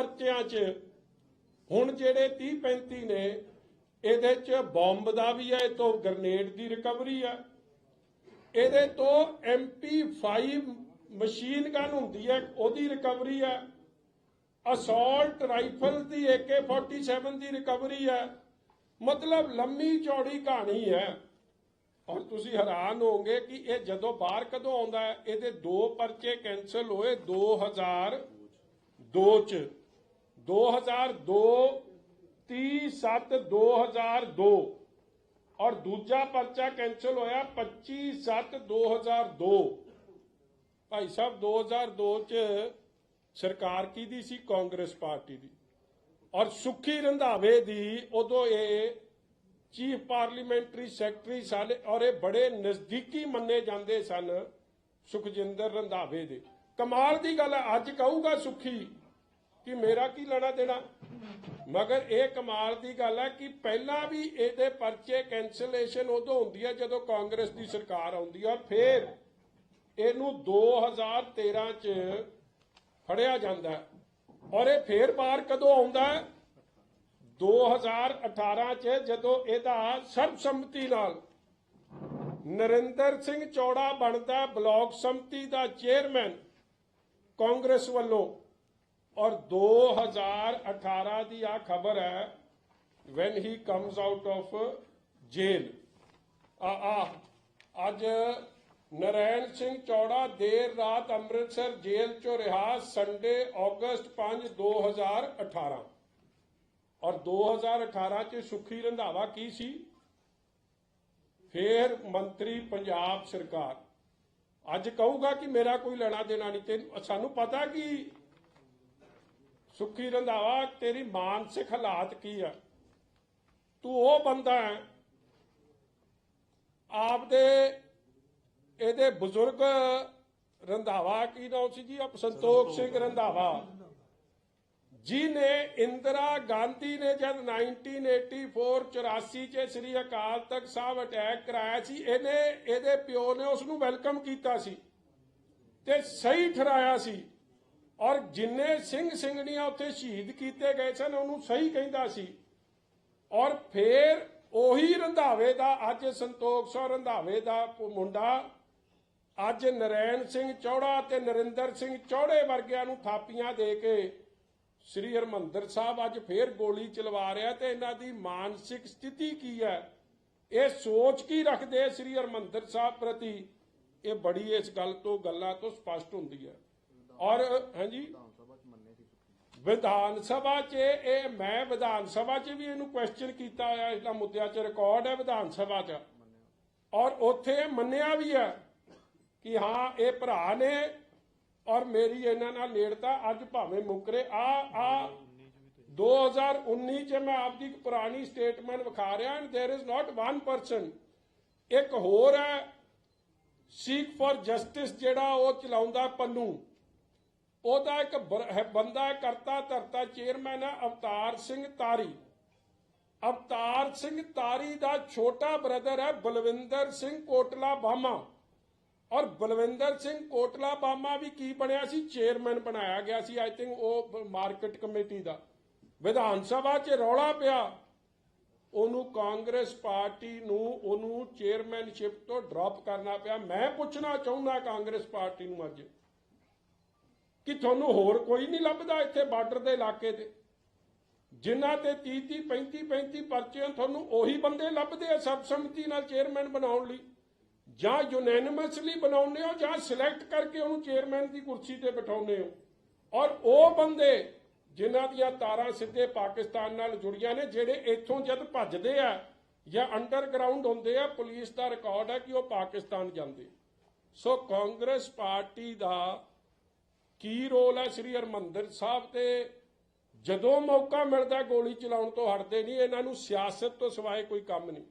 ਪਰਚਿਆਂ 'ਚ। ਹੁਣ ਜਿਹੜੇ 30 35 ਨੇ, ਇਹਦੇ 'ਚ ਬੰਬ ਦਾ ਵੀ ਹੈ ਇਹ ਤੋਂ ਗ੍ਰਨੇਡ ਦੀ ਰਿਕਵਰੀ ਹੈ ਇਹਦੇ ਤੋਂ MP5 ਮਸ਼ੀਨ ਗਨ ਹੁੰਦੀ ਹੈ ਉਹਦੀ ਰਿਕਵਰੀ ਹੈ ਅਸੌਲਟ ਰਾਈਫਲ ਦੀ AK47 ਦੀ ਰਿਕਵਰੀ ਹੈ ਮਤਲਬ ਲੰਮੀ ਚੌੜੀ ਕਹਾਣੀ ਹੈ ਔਰ ਤੁਸੀਂ ਹੈਰਾਨ ਹੋਵੋਗੇ ਕਿ ਇਹ ਜਦੋਂ ਬਾਹਰ ਕਦੋਂ ਆਉਂਦਾ ਹੈ, ਇਹਦੇ ਦੋ ਪਰਚੇ ਕੈਨਸਲ ਹੋਏ 2002 ਚ। 2002 30 7 2002 ਔਰ ਦੂਜਾ ਪਰਚਾ ਕੈਨਸਲ ਹੋਇਆ 25 7 2002 ਭਾਈ ਸਾਹਿਬ 2002 ਚ ਸਰਕਾਰ ਕਿਹਦੀ ਸੀ ਕਾਂਗਰਸ ਪਾਰਟੀ ਦੀ ਔਰ ਸੁਖੀ ਰੰਧਾਵੇ ਦੀ ਉਦੋਂ ਇਹ ਚੀਫ ਪਾਰਲੀਮੈਂਟਰੀ ਸੈਕਟਰੀ ਸਾਲੇ ਔਰ ਇਹ ਬੜੇ ਨਜ਼ਦੀਕੀ ਮੰਨੇ ਜਾਂਦੇ ਸਨ ਸੁਖਜਿੰਦਰ ਰੰਧਾਵੇ ਦੇ ਕਮਾਲ ਦੀ ਗੱਲ ਅੱਜ ਕਹੂਗਾ ਸੁਖੀ ਕਿ ਮੇਰਾ ਕੀ ਲੈਣਾ ਦੇਣਾ? ਮਗਰ ਇਹ ਕਮਾਲ ਦੀ ਗੱਲ ਹੈ ਕਿ ਪਹਿਲਾਂ ਵੀ ਇਹਦੇ ਪਰਚੇ ਕੈਂਸਲੇਸ਼ਨ ਉਦੋਂ ਹੁੰਦੀ ਹੈ ਜਦੋਂ ਕਾਂਗਰਸ ਦੀ ਸਰਕਾਰ ਆਉਂਦੀ ਹੈ ਔਰ ਫਿਰ ਇਹਨੂੰ 2013 ਚ ਫੜਿਆ ਜਾਂਦਾ ਔਰ ਇਹ ਫੇਰ ਬਾਹਰ ਕਦੋਂ ਆਉਂਦਾ ਹੈ? 2018 ਚ ਜਦੋਂ ਇਹਦਾ ਸਰਬਸੰਮਤੀ ਨਾਲ ਨਰਿੰਦਰ ਸਿੰਘ ਚੌੜਾ ਬਣਦਾ ਬਲਾਕ ਸੰਮਤੀ ਦਾ ਚੇਅਰਮੈਨ ਕਾਂਗਰਸ ਵੱਲੋਂ। ਔਰ 2018 ਦੀ ਆ ਖਬਰ ਹੈ when he comes out of jail ਆ ਆ, ਅੱਜ ਨਰੈਣ ਸਿੰਘ ਚੌੜਾ ਦੇਰ ਰਾਤ ਅੰਮ੍ਰਿਤਸਰ ਜੇਲ੍ਹ ਚੋਂ ਰਿਹਾ ਸੰਡੇ ਅਗਸਤ 5 2018 ਔਰ 2018 ਚ ਸੁਖੀ ਰੰਧਾਵਾ ਕੀ ਸੀ? ਫੇਰ ਮੰਤਰੀ ਪੰਜਾਬ ਸਰਕਾਰ। ਅੱਜ ਕਹੂਗਾ ਕਿ ਮੇਰਾ ਕੋਈ ਲੈਣਾ ਦੇਣਾ ਨਹੀਂ ਤੇ ਸਾਨੂੰ ਪਤਾ ਕਿ ਸੁਖੀ ਰੰਧਾਵਾ ਤੇਰੀ ਮਾਨਸਿਕ ਹਾਲਾਤ ਕੀ ਆ? ਤੂੰ ਉਹ ਬੰਦਾ ਹੈ ਆਪਦੇ ਇਹਦੇ ਬਜ਼ੁਰਗ ਰੰਧਾਵਾ ਕੀ ਨਾਮ ਸੀ ਜੀ? ਆਪ ਸੰਤੋਖ ਸਿੰਘ ਰੰਧਾਵਾ ਜੀ ਨੇ ਇੰਦਰਾ ਗਾਂਧੀ ਨੇ ਜਦ 1984 84 ਚ ਸ੍ਰੀ ਅਕਾਲ ਤਖਤ ਸਾਹਿਬ ਅਟੈਕ ਕਰਾਇਆ ਸੀ ਇਹਨੇ ਇਹਦੇ ਪਿਓ ਨੇ ਉਸ ਨੂੰ ਵੈਲਕਮ ਕੀਤਾ ਸੀ ਤੇ ਸਹੀ ਠਹਿਰਾਇਆ ਸੀ। ਔਰ ਜਿੰਨੇ ਸਿੰਘ ਸਿੰਘਣੀਆਂ ਉੱਥੇ ਸ਼ਹੀਦ ਕੀਤੇ ਗਏ ਸਨ, ਉਹਨੂੰ ਸਹੀ ਕਹਿੰਦਾ ਸੀ। ਔਰ ਫੇਰ ਉਹੀ ਰੰਧਾਵੇ ਦਾ, ਅੱਜ ਸੰਤੋਖ ਸੋ ਰੰਧਾਵੇ ਦਾ ਮੁੰਡਾ, ਅੱਜ ਨਰੈਣ ਸਿੰਘ ਚੌੜਾ ਤੇ ਨਰਿੰਦਰ ਸਿੰਘ ਚੌੜੇ ਵਰਗਿਆਂ ਨੂੰ ਥਾਪੀਆਂ ਦੇ ਕੇ ਸ੍ਰੀ ਹਰਮੰਦਰ ਸਾਹਿਬ ਅੱਜ ਫੇਰ ਗੋਲੀ ਚਲਵਾ ਰਿਹਾ ਤੇ ਇਹਨਾਂ ਦੀ ਮਾਨਸਿਕ ਸਥਿਤੀ ਕੀ ਹੈ? ਇਹ ਸੋਚ ਕੀ ਰੱਖਦੇ ਸ੍ਰੀ ਹਰਮੰਦਰ ਸਾਹਿਬ ਪ੍ਰਤੀ? ਇਹ ਬੜੀ ਇਸ ਗੱਲ ਤੋਂ, ਗੱਲਾਂ ਤੋਂ ਸਪਸ਼ਟ ਹੁੰਦੀ ਹੈ। ਔਰ, ਹਾਂਜੀ? ਵਿਧਾਨ ਸਭਾ 'ਚ ਇਹ ਮੈਂ ਵਿਧਾਨ ਸਭਾ 'ਚ ਵੀ ਇਹਨੂੰ ਕੁਐਸਚਨ ਕੀਤਾ ਆ ਇਹਦਾ ਮੁੱਦਿਆਂ 'ਚ ਰਿਕਾਰਡ ਹੈ ਵਿਧਾਨ ਸਭਾ 'ਚ। ਔਰ ਉੱਥੇ ਮੰਨਿਆ ਵੀ ਹੈ ਕਿ ਹਾਂ, ਇਹ ਭਰਾ ਨੇ ਔਰ ਮੇਰੀ ਇਹਨਾਂ ਨਾਲ ਨੇੜਤਾ ਅੱਜ ਭਾਵੇਂ ਮੁਕਰੇ। ਆ ਆ 2019 ਚ ਮੈਂ ਆਪਦੀ ਇੱਕ ਪੁਰਾਣੀ ਸਟੇਟਮੈਂਟ ਵਿਖਾ ਰਿਹਾ and there is not one person ਇੱਕ ਹੋਰ ਹੈ ਸੀਕ ਫॉर ਜਸਟਿਸ ਜਿਹੜਾ ਉਹ ਚਲਾਉਂਦਾ ਪੰਨੂ। ਉਹਦਾ ਇੱਕ ਬੰਦਾ ਹੈ, ਕਰਤਾ, ਧਰਤਾ, ਚੇਅਰਮੈਨ ਹੈ, ਅਵਤਾਰ ਸਿੰਘ ਤਾਰੀ। ਅਵਤਾਰ ਸਿੰਘ ਤਾਰੀ ਦਾ ਛੋਟਾ ਬ੍ਰਦਰ ਹੈ ਬਲਵਿੰਦਰ ਸਿੰਘ ਕੋਟਲਾ ਬਾਮਾ। ਔਰ ਬਲਵਿੰਦਰ ਸਿੰਘ ਕੋਟਲਾ ਬਾਮਾ ਵੀ ਕੀ ਬਣਿਆ ਸੀ? ਚੇਅਰਮੈਨ ਬਣਾਇਆ ਗਿਆ ਸੀ ਆਈ ਥਿੰਕ ਉਹ ਮਾਰਕੀਟ ਕਮੇਟੀ ਦਾ। ਵਿਧਾਨ ਸਭਾ 'ਚ ਰੌਲਾ ਪਿਆ। ਉਹਨੂੰ ਕਾਂਗਰਸ ਪਾਰਟੀ ਨੂੰ ਉਹਨੂੰ ਚੇਅਰਮੈਨਸ਼ਿਪ ਤੋਂ ਡ੍ਰੌਪ ਕਰਨਾ ਪਿਆ। ਮੈਂ ਪੁੱਛਣਾ ਚਾਹੁੰਦਾ ਕਾਂਗਰਸ ਪਾਰਟੀ ਨੂੰ ਅੱਜ। ਕਿ ਤੁਹਾਨੂੰ ਹੋਰ ਕੋਈ ਨਹੀਂ ਲੱਭਦਾ ਇੱਥੇ ਬਾਰਡਰ ਦੇ ਇਲਾਕੇ ਤੇ। ਜਿਨ੍ਹਾਂ ਤੇ 30 30 35 35 ਪਰਚੇ ਤੁਹਾਨੂੰ ਉਹੀ ਬੰਦੇ ਲੱਭਦੇ ਆ ਸਰਬਸੰਮਤੀ ਨਾਲ ਚੇਅਰਮੈਨ ਬਣਾਉਣ ਲਈ। ਜਾਂ ਯੂਨੈਨਿਮਸਲੀ ਬਣਾਉਂਦੇ ਹੋ, ਜਾਂ ਸਿਲੈਕਟ ਕਰਕੇ ਉਹਨੂੰ ਚੇਅਰਮੈਨ ਦੀ ਕੁਰਸੀ ਤੇ ਬਿਠਾਉਂਦੇ ਹੋ। ਔਰ ਉਹ ਬੰਦੇ ਜਿਨ੍ਹਾਂ ਦੀਆਂ ਤਾਰਾਂ ਸਿੱਧੇ ਪਾਕਿਸਤਾਨ ਨਾਲ ਜੁੜੀਆਂ ਨੇ, ਜਿਹੜੇ ਇੱਥੋਂ ਜਦ ਭੱਜਦੇ ਆ ਜਾਂ ਅੰਡਰਗਰਾਉਂਡ ਹੁੰਦੇ ਆ, ਪੁਲਿਸ ਦਾ ਰਿਕਾਰਡ ਹੈ ਕਿ ਉਹ ਪਾਕਿਸਤਾਨ ਜਾਂਦੇ। ਸੋ ਕਾਂਗਰਸ ਪਾਰਟੀ ਦਾ ਕੀ ਰੋਲ ਹੈ ਸ੍ਰੀ ਹਰਮੰਦਰ ਸਾਹਿਬ ਤੇ? ਜਦੋਂ ਮੌਕਾ ਮਿਲਦਾ ਗੋਲੀ ਚਲਾਉਣ ਤੋਂ ਹਟਦੇ ਨਹੀਂ, ਇਹਨਾਂ ਨੂੰ ਸਿਆਸਤ ਤੋਂ ਸਿਵਾਏ ਕੋਈ ਕੰਮ ਨਹੀਂ।